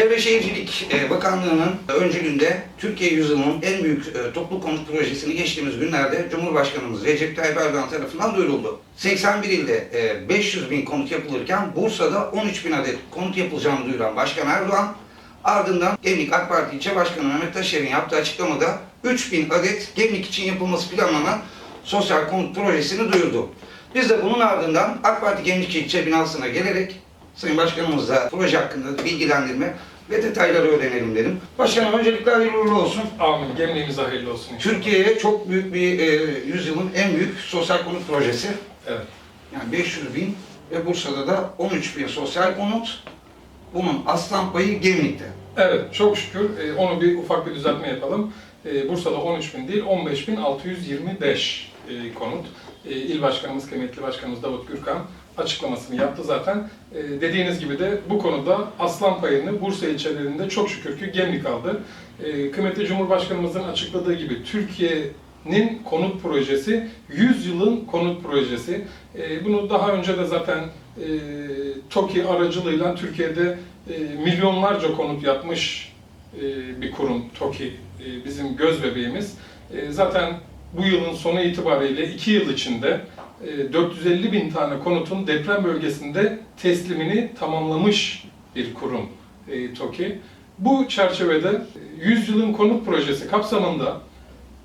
Çevre Şehircilik e, Bakanlığı'nın öncülüğünde Türkiye Yüzyılı'nın en büyük e, toplu konut projesini geçtiğimiz günlerde Cumhurbaşkanımız Recep Tayyip Erdoğan tarafından duyuruldu. 81 ilde e, 500 bin konut yapılırken Bursa'da 13 bin adet konut yapılacağını duyuran Başkan Erdoğan, ardından Gemlik AK Parti İlçe Başkanı Mehmet Taşer'in yaptığı açıklamada 3 bin adet Gemlik için yapılması planlanan sosyal konut projesini duyurdu. Biz de bunun ardından AK Parti Gemlik İlçe binasına gelerek Sayın Başkanımızla proje hakkında bilgilendirme ve detayları öğrenelim dedim. Başkanım öncelikle hayırlı uğurlu olsun. Amin. Gemliğimize hayırlı olsun. Türkiye'ye çok büyük bir e, yüzyılın en büyük sosyal konut projesi. Evet. Yani 500 bin ve Bursa'da da 13 bin sosyal konut. Bunun aslan payı Gemlik'te. Evet, çok şükür e, onu bir ufak bir düzeltme yapalım. E, Bursa'da 13 bin değil, 15.625 e, konut. E, İl Başkanımız, kıymetli Başkanımız Davut Gürkan açıklamasını yaptı zaten. E, dediğiniz gibi de bu konuda aslan payını Bursa ilçelerinde çok şükür ki Gemlik aldı. E, kıymetli Cumhurbaşkanımızın açıkladığı gibi Türkiye'nin konut projesi 100 yılın konut projesi. E, bunu daha önce de zaten e, TOKİ aracılığıyla Türkiye'de e, milyonlarca konut yapmış e, bir kurum TOKİ e, bizim göz bebeğimiz. E, zaten bu yılın sonu itibariyle 2 yıl içinde 450 bin tane konutun deprem bölgesinde teslimini tamamlamış bir kurum e, TOKİ. Bu çerçevede e, 100 yılın konut projesi kapsamında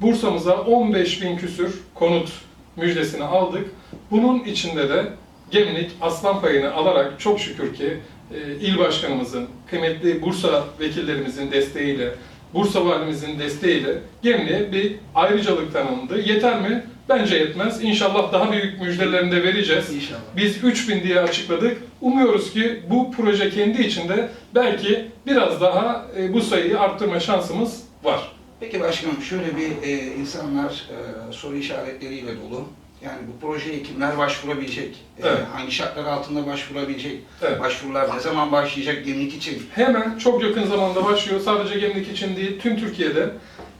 Bursa'mıza 15 bin küsür konut müjdesini aldık. Bunun içinde de Gemlik aslan payını alarak çok şükür ki e, il başkanımızın, kıymetli Bursa vekillerimizin desteğiyle, Bursa valimizin desteğiyle Gemlik'e bir ayrıcalık tanındı. Yeter mi? Bence yetmez. İnşallah daha büyük müjdelerini de vereceğiz. İnşallah. Biz 3000 diye açıkladık. Umuyoruz ki bu proje kendi içinde belki biraz daha e, bu sayıyı arttırma şansımız var. Peki başkanım şöyle bir e, insanlar e, soru işaretleriyle dolu. Yani bu projeye kimler başvurabilecek? E, Evet. Hangi şartlar altında başvurabilecek? Evet. Başvurular ne zaman başlayacak Gemlik için? Hemen çok yakın zamanda başlıyor. Sadece Gemlik için değil, tüm Türkiye'de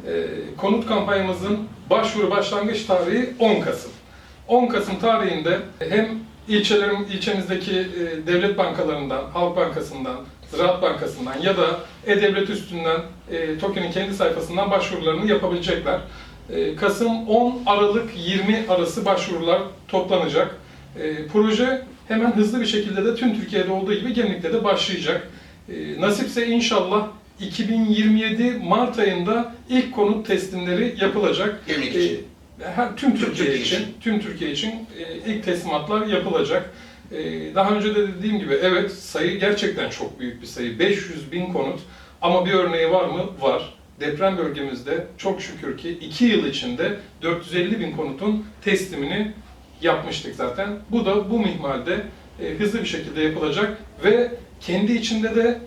e, konut kampanyamızın başvuru başlangıç tarihi 10 Kasım. 10 Kasım tarihinde hem ilçelerim, ilçemizdeki e, devlet bankalarından, Halk Bankası'ndan, Ziraat Bankası'ndan ya da E-Devlet üstünden e, TOKİ'nin kendi sayfasından başvurularını yapabilecekler. E, Kasım 10 Aralık 20 arası başvurular toplanacak. E, proje hemen hızlı bir şekilde de tüm Türkiye'de olduğu gibi Gemlik'te de başlayacak. Nasipse inşallah 2027 Mart ayında ilk konut teslimleri yapılacak. Gemlik E, için. her, tüm Türkiye, Türkiye için, için. tüm Türkiye için e, ilk teslimatlar yapılacak. E, daha önce de dediğim gibi evet sayı gerçekten çok büyük bir sayı. 500 bin konut ama bir örneği var mı? Var. Deprem bölgemizde çok şükür ki 2 yıl içinde 450 bin konutun teslimini yapmıştık zaten. Bu da bu mihmalde e, hızlı bir şekilde yapılacak ve kendi içinde de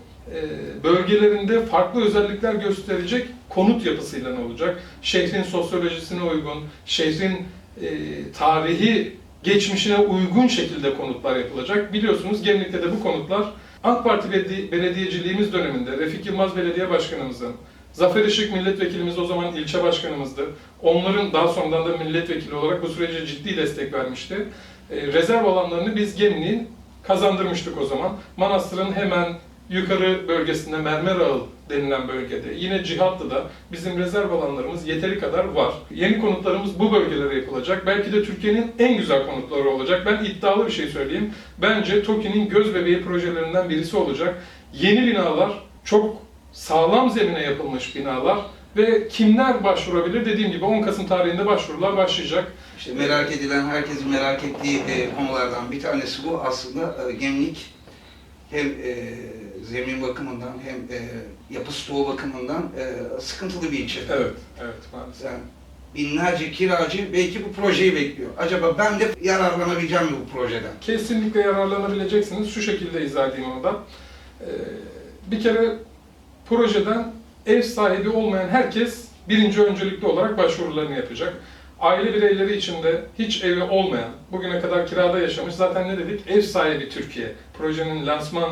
bölgelerinde farklı özellikler gösterecek konut yapısıyla ne olacak? Şehrin sosyolojisine uygun, şehrin e, tarihi geçmişine uygun şekilde konutlar yapılacak. Biliyorsunuz Gemlik'te de bu konutlar AK Parti beledi- belediyeciliğimiz döneminde Refik Yılmaz Belediye Başkanımızın, Zafer Işık milletvekilimiz o zaman ilçe başkanımızdı. Onların daha sonradan da milletvekili olarak bu sürece ciddi destek vermişti. E, rezerv alanlarını biz Gemlik'in kazandırmıştık o zaman. Manastır'ın hemen yukarı bölgesinde Mermer Ağı denilen bölgede, yine Cihatlı'da bizim rezerv alanlarımız yeteri kadar var. Yeni konutlarımız bu bölgelere yapılacak. Belki de Türkiye'nin en güzel konutları olacak. Ben iddialı bir şey söyleyeyim. Bence TOKİ'nin göz bebeği projelerinden birisi olacak. Yeni binalar, çok sağlam zemine yapılmış binalar ve kimler başvurabilir? Dediğim gibi 10 Kasım tarihinde başvurular başlayacak. İşte merak edilen, herkesin merak ettiği e, konulardan bir tanesi bu. Aslında e, Gemlik hem e, zemin bakımından hem e, yapı stoğu bakımından e, sıkıntılı bir ilçe. Evet, evet maalesef. Yani binlerce kiracı belki bu projeyi bekliyor. Acaba ben de yararlanabileceğim mi bu projeden? Kesinlikle yararlanabileceksiniz. Şu şekilde izah edeyim onu da. Ee, bir kere projeden ev sahibi olmayan herkes birinci öncelikli olarak başvurularını yapacak. Aile bireyleri içinde hiç evi olmayan, bugüne kadar kirada yaşamış, zaten ne dedik? Ev sahibi Türkiye. Projenin lansman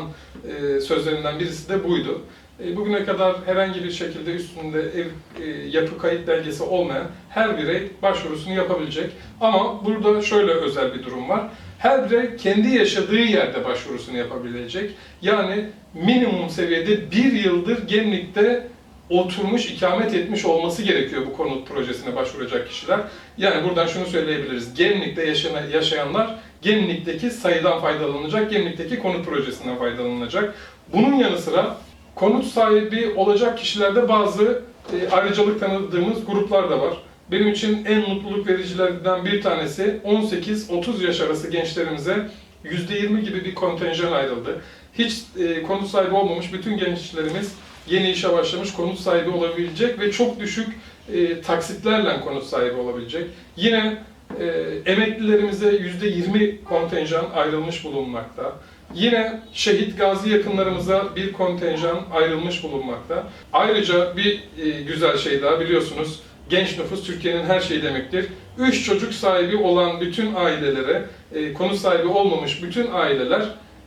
e, sözlerinden birisi de buydu. E, bugüne kadar herhangi bir şekilde üstünde ev e, yapı kayıt belgesi olmayan her birey başvurusunu yapabilecek. Ama burada şöyle özel bir durum var. her birey kendi yaşadığı yerde başvurusunu yapabilecek. Yani minimum seviyede bir yıldır Gemlik'te oturmuş, ikamet etmiş olması gerekiyor bu konut projesine başvuracak kişiler. Yani buradan şunu söyleyebiliriz. Gemlik'te yaşayan, yaşayanlar Gemlik'teki sayıdan faydalanacak, Gemlik'teki konut projesinden faydalanacak. Bunun yanı sıra konut sahibi olacak kişilerde bazı e, ayrıcalık tanıdığımız gruplar da var. Benim için en mutluluk vericilerden bir tanesi 18-30 yaş arası gençlerimize %20 gibi bir kontenjan ayrıldı. Hiç e, konut sahibi olmamış bütün gençlerimiz yeni işe başlamış konut sahibi olabilecek ve çok düşük e, taksitlerle konut sahibi olabilecek. Yine e, emeklilerimize %20 kontenjan ayrılmış bulunmakta. Yine şehit gazi yakınlarımıza bir kontenjan ayrılmış bulunmakta. Ayrıca bir e, güzel şey daha biliyorsunuz genç nüfus Türkiye'nin her şeyi demektir. Üç çocuk sahibi olan bütün ailelere, e, konut sahibi olmamış bütün aileler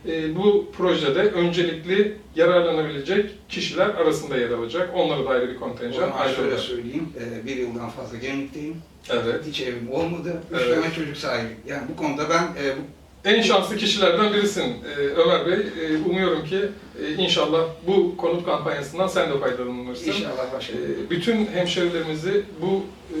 e, bu projede öncelikli yararlanabilecek kişiler arasında yer alacak. Onlara da ayrı bir kontenjan zaman şöyle ayrılacak. söyleyeyim, e, bir yıldan fazla gemlikteyim. Evet. Hiç evim olmadı. Üç Evet. tane çocuk sahibi. Yani bu konuda ben e, bu En şanslı kişilerden birisin e, Ömer Bey. E, umuyorum ki e, inşallah bu konut kampanyasından sen de faydalanırsın. inşallah başkanım. Bütün hemşerilerimizi bu e,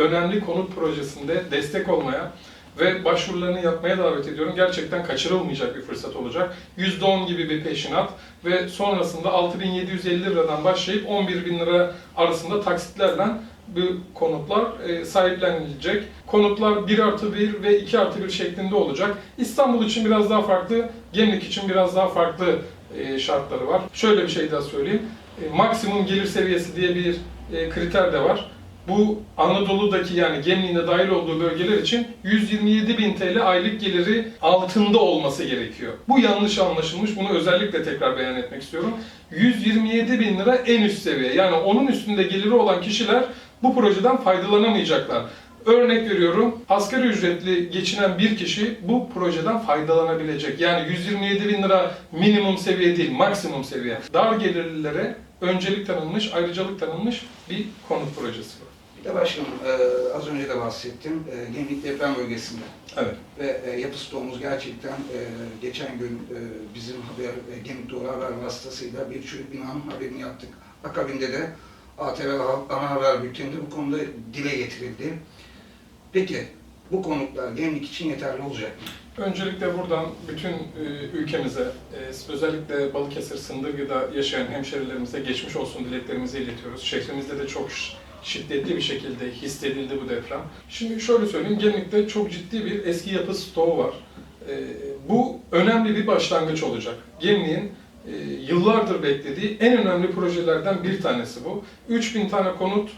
önemli konut projesinde destek olmaya ve başvurularını yapmaya davet ediyorum. Gerçekten kaçırılmayacak bir fırsat olacak. %10 gibi bir peşinat ve sonrasında 6750 liradan başlayıp 11 bin lira arasında taksitlerle bu konutlar e, sahiplenilecek. Konutlar 1 artı 1 ve 2 artı 1 şeklinde olacak. İstanbul için biraz daha farklı, Gemlik için biraz daha farklı e, şartları var. Şöyle bir şey daha söyleyeyim. E, maksimum gelir seviyesi diye bir kriter de var. Bu Anadolu'daki yani Gemlik'in de dahil olduğu bölgeler için 127 bin TL aylık geliri altında olması gerekiyor. Bu yanlış anlaşılmış. Bunu özellikle tekrar beyan etmek istiyorum. 127 bin lira en üst seviye. Yani onun üstünde geliri olan kişiler bu projeden faydalanamayacaklar. Örnek veriyorum, asgari ücretli geçinen bir kişi bu projeden faydalanabilecek. Yani 127 bin lira minimum seviye değil, maksimum seviye. Dar gelirlilere öncelik tanınmış, ayrıcalık tanınmış bir konut projesi var. Bir de başkanım e, az önce de bahsettim. E, Gemlik deprem bölgesinde. Evet. Ve e, yapı stoğumuz gerçekten e, geçen gün e, bizim haber, e, Gemlik Doğru Haber vasıtasıyla bir çürük binanın haberini yaptık. Akabinde de ATV ana haber bülteninde bu konuda dile getirildi. Peki bu konutlar Gemlik için yeterli olacak mı? Öncelikle buradan bütün e, ülkemize, e, özellikle Balıkesir, Sındırgı'da yaşayan hemşerilerimize geçmiş olsun dileklerimizi iletiyoruz. Şehrimizde de çok şiddetli bir şekilde hissedildi bu deprem. Şimdi şöyle söyleyeyim, Gemlik'te çok ciddi bir eski yapı stoğu var. E, bu önemli bir başlangıç olacak. Gemlik'in e, yıllardır beklediği en önemli projelerden bir tanesi bu. 3000 tane konut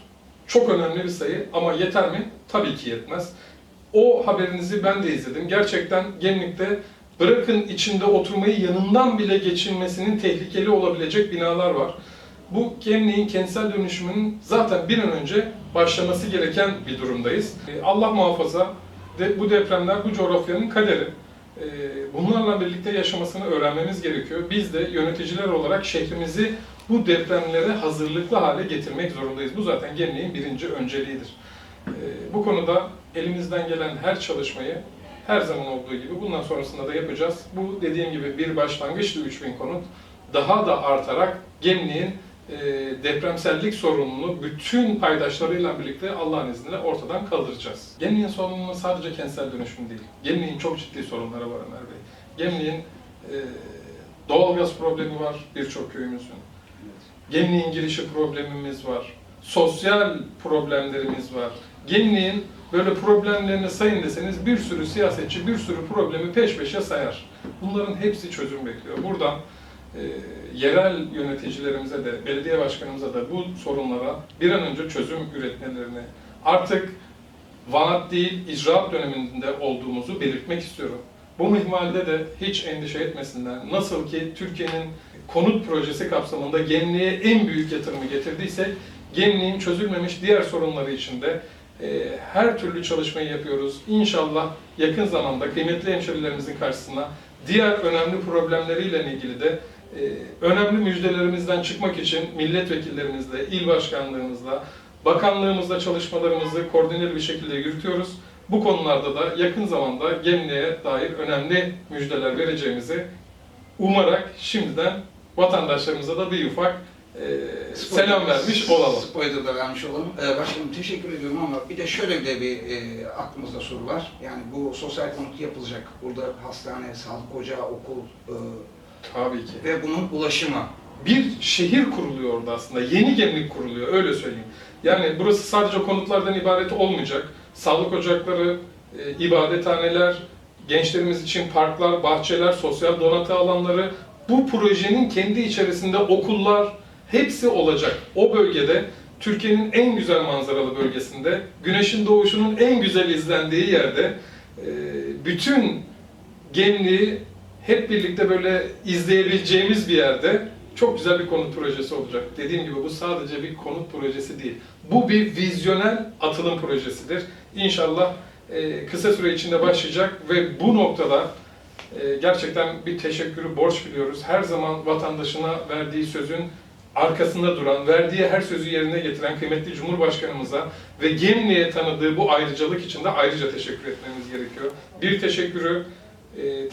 çok önemli bir sayı ama yeter mi? Tabii ki yetmez. O haberinizi ben de izledim. Gerçekten Gemlik'te bırakın içinde oturmayı yanından bile geçilmesinin tehlikeli olabilecek binalar var. Bu Gemlik'in kentsel dönüşümünün zaten bir an önce başlaması gereken bir durumdayız. Ee, Allah muhafaza bu depremler bu coğrafyanın kaderi. Ee, Bunlarla birlikte yaşamasını öğrenmemiz gerekiyor. Biz de yöneticiler olarak şehrimizi bu depremlere hazırlıklı hale getirmek zorundayız. Bu zaten Gemlik'in birinci önceliğidir. Ee, Bu konuda elimizden gelen her çalışmayı her zaman olduğu gibi bundan sonrasında da yapacağız. Bu dediğim gibi bir başlangıçtı 3000 konut. Daha da artarak Gemlik'in e, depremsellik sorununu bütün paydaşlarıyla birlikte Allah'ın izniyle ortadan kaldıracağız. Gemlik'in sorunu sadece kentsel dönüşüm değil. Gemlik'in çok ciddi sorunları var Ömer Bey. Gemlik'in e, doğalgaz problemi var birçok köyümüzün. Gemliğin girişi problemimiz var. Sosyal problemlerimiz var. Gemliğin böyle problemlerini sayın deseniz bir sürü siyasetçi bir sürü problemi peş peşe sayar. Bunların hepsi çözüm bekliyor. Buradan e, yerel yöneticilerimize de, belediye başkanımıza da bu sorunlara bir an önce çözüm üretmelerini artık vaat değil, icraat döneminde olduğumuzu belirtmek istiyorum. Bu mihmalde de hiç endişe etmesinler. Nasıl ki Türkiye'nin konut projesi kapsamında Gemliğe en büyük yatırımı getirdiysek, Gemliğin çözülmemiş diğer sorunları için de e, her türlü çalışmayı yapıyoruz. İnşallah yakın zamanda kıymetli hemşerilerimizin karşısına diğer önemli problemleriyle ilgili de önemli müjdelerimizden çıkmak için milletvekillerimizle, il başkanlığımızla, bakanlığımızla çalışmalarımızı koordineli bir şekilde yürütüyoruz. Bu konularda da yakın zamanda Gemli'ye dair önemli müjdeler vereceğimizi umarak şimdiden vatandaşlarımıza da bir ufak e, selam vermiş olalım. Spoiler da vermiş olalım. Ee, başkanım teşekkür ediyorum ama bir de şöyle de bir e, aklımızda soru var. Yani bu sosyal konut yapılacak. Burada hastane, sağlık ocağı, okul e, Tabii ki. ve bunun ulaşımı. bir şehir kuruluyor orada aslında. Yeni gemlik kuruluyor öyle söyleyeyim. Yani burası sadece konutlardan ibaret olmayacak. Sağlık ocakları, e, ibadethaneler, gençlerimiz için parklar, bahçeler, sosyal donatı alanları, bu projenin kendi içerisinde okullar hepsi olacak. O bölgede Türkiye'nin en güzel manzaralı bölgesinde, güneşin doğuşunun en güzel izlendiği yerde e, bütün Gemliği hep birlikte böyle izleyebileceğimiz bir yerde çok güzel bir konut projesi olacak. Dediğim gibi bu sadece bir konut projesi değil. Bu bir vizyonel atılım projesidir. İnşallah e, kısa süre içinde başlayacak ve bu noktada e, gerçekten bir teşekkürü borç biliyoruz. Her zaman vatandaşına verdiği sözün arkasında duran, verdiği her sözü yerine getiren kıymetli Cumhurbaşkanımıza ve Gemli'ye tanıdığı bu ayrıcalık için de ayrıca teşekkür etmemiz gerekiyor. Bir teşekkürü e,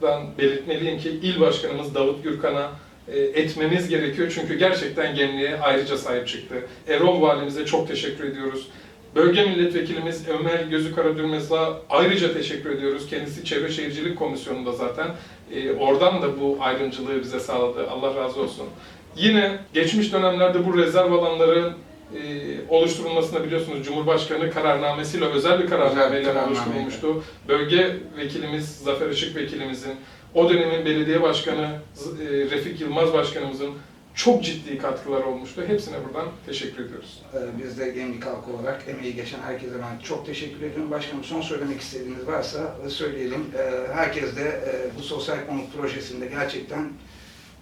tekrardan belirtmeliyim ki il başkanımız Davut Gürkan'a e, etmemiz gerekiyor. Çünkü gerçekten Gemli'ye ayrıca sahip çıktı. Erol Valimize çok teşekkür ediyoruz. Bölge milletvekilimiz Ömer Gözü Karadürmez'la ayrıca teşekkür ediyoruz. Kendisi Çevre Şehircilik Komisyonu'nda zaten. E, oradan da bu ayrımcılığı bize sağladı. Allah razı olsun. Yine geçmiş dönemlerde bu rezerv alanların e, oluşturulmasında biliyorsunuz Cumhurbaşkanı kararnamesiyle özel bir kararnameyle oluşturulmuştu. Bölge vekilimiz Zafer Işık vekilimizin, o dönemin belediye başkanı e, Refik Yılmaz başkanımızın çok ciddi katkıları olmuştu. Hepsine buradan teşekkür ediyoruz. Ee, Biz de Gemlik halkı olarak emeği geçen herkese ben çok teşekkür ediyorum. Başkanım son söylemek istediğiniz varsa söyleyelim. Ee, Herkes de e, bu sosyal konut projesinde gerçekten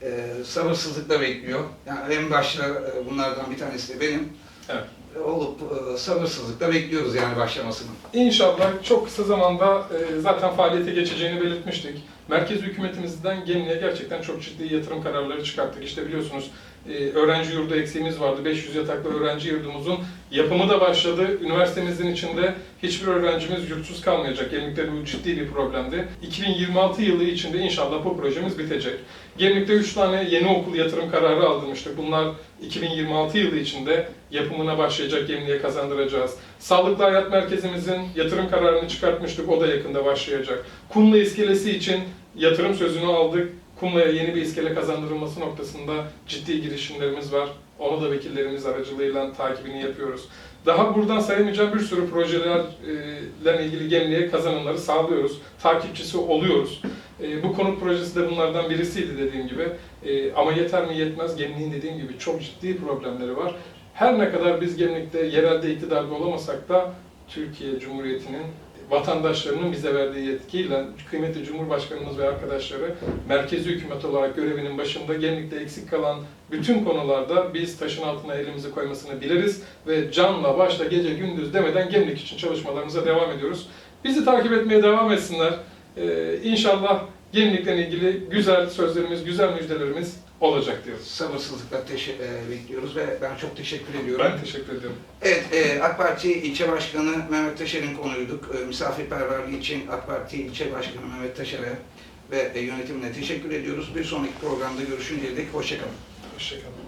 e, sabırsızlıkla bekliyor. Yani en başta e, bunlardan bir tanesi de benim. Evet. E, Olup e, sabırsızlıkla bekliyoruz yani başlamasını. İnşallah çok kısa zamanda e, zaten faaliyete geçeceğini belirtmiştik. Merkez hükümetimizden Gemli'ye gerçekten çok ciddi yatırım kararları çıkarttık. İşte biliyorsunuz e, öğrenci yurdu eksiğimiz vardı. 500 yataklı öğrenci yurdumuzun yapımı da başladı. Üniversitemizin içinde hiçbir öğrencimiz yurtsuz kalmayacak. Gemlik'te bu ciddi bir problemdi. 2026 yılı içinde inşallah bu projemiz bitecek. Gemlik'te 3 tane yeni okul yatırım kararı aldırmıştık. Bunlar 2026 yılı içinde yapımına başlayacak, Gemli'ye kazandıracağız. Sağlıklı Hayat Merkezimizin yatırım kararını çıkartmıştık, o da yakında başlayacak. Kumla iskelesi için yatırım sözünü aldık. Kumla'ya yeni bir iskele kazandırılması noktasında ciddi girişimlerimiz var. Onu da vekillerimiz aracılığıyla takibini yapıyoruz. Daha buradan sayamayacağım bir sürü projelerle ilgili Gemli'ye kazanımları sağlıyoruz. Takipçisi oluyoruz. E, bu konut projesi de bunlardan birisiydi dediğim gibi. E, ama yeter mi yetmez. Gemliğin dediğim gibi çok ciddi problemleri var. Her ne kadar biz Gemlik'te yerelde iktidarda olamasak da Türkiye Cumhuriyeti'nin vatandaşlarının bize verdiği yetkiyle kıymetli Cumhurbaşkanımız ve arkadaşları merkezi hükümet olarak görevinin başında Gemlik'te eksik kalan bütün konularda biz taşın altına elimizi koymasını biliriz ve canla başla gece gündüz demeden Gemlik için çalışmalarımıza devam ediyoruz. Bizi takip etmeye devam etsinler. Ee, inşallah Gemlik'le ilgili güzel sözlerimiz, güzel müjdelerimiz olacak diyoruz. Sabırsızlıkla e, bekliyoruz ve ben çok teşekkür ediyorum. Ben teşekkür ediyorum. Evet, e, AK Parti ilçe başkanı Mehmet Taşer'in konuyduk. E, misafirperverliği için AK Parti ilçe başkanı Mehmet Taşer'e ve e, yönetimine teşekkür ediyoruz. Bir sonraki programda görüşünceye dek hoşçakalın. Hoşçakalın.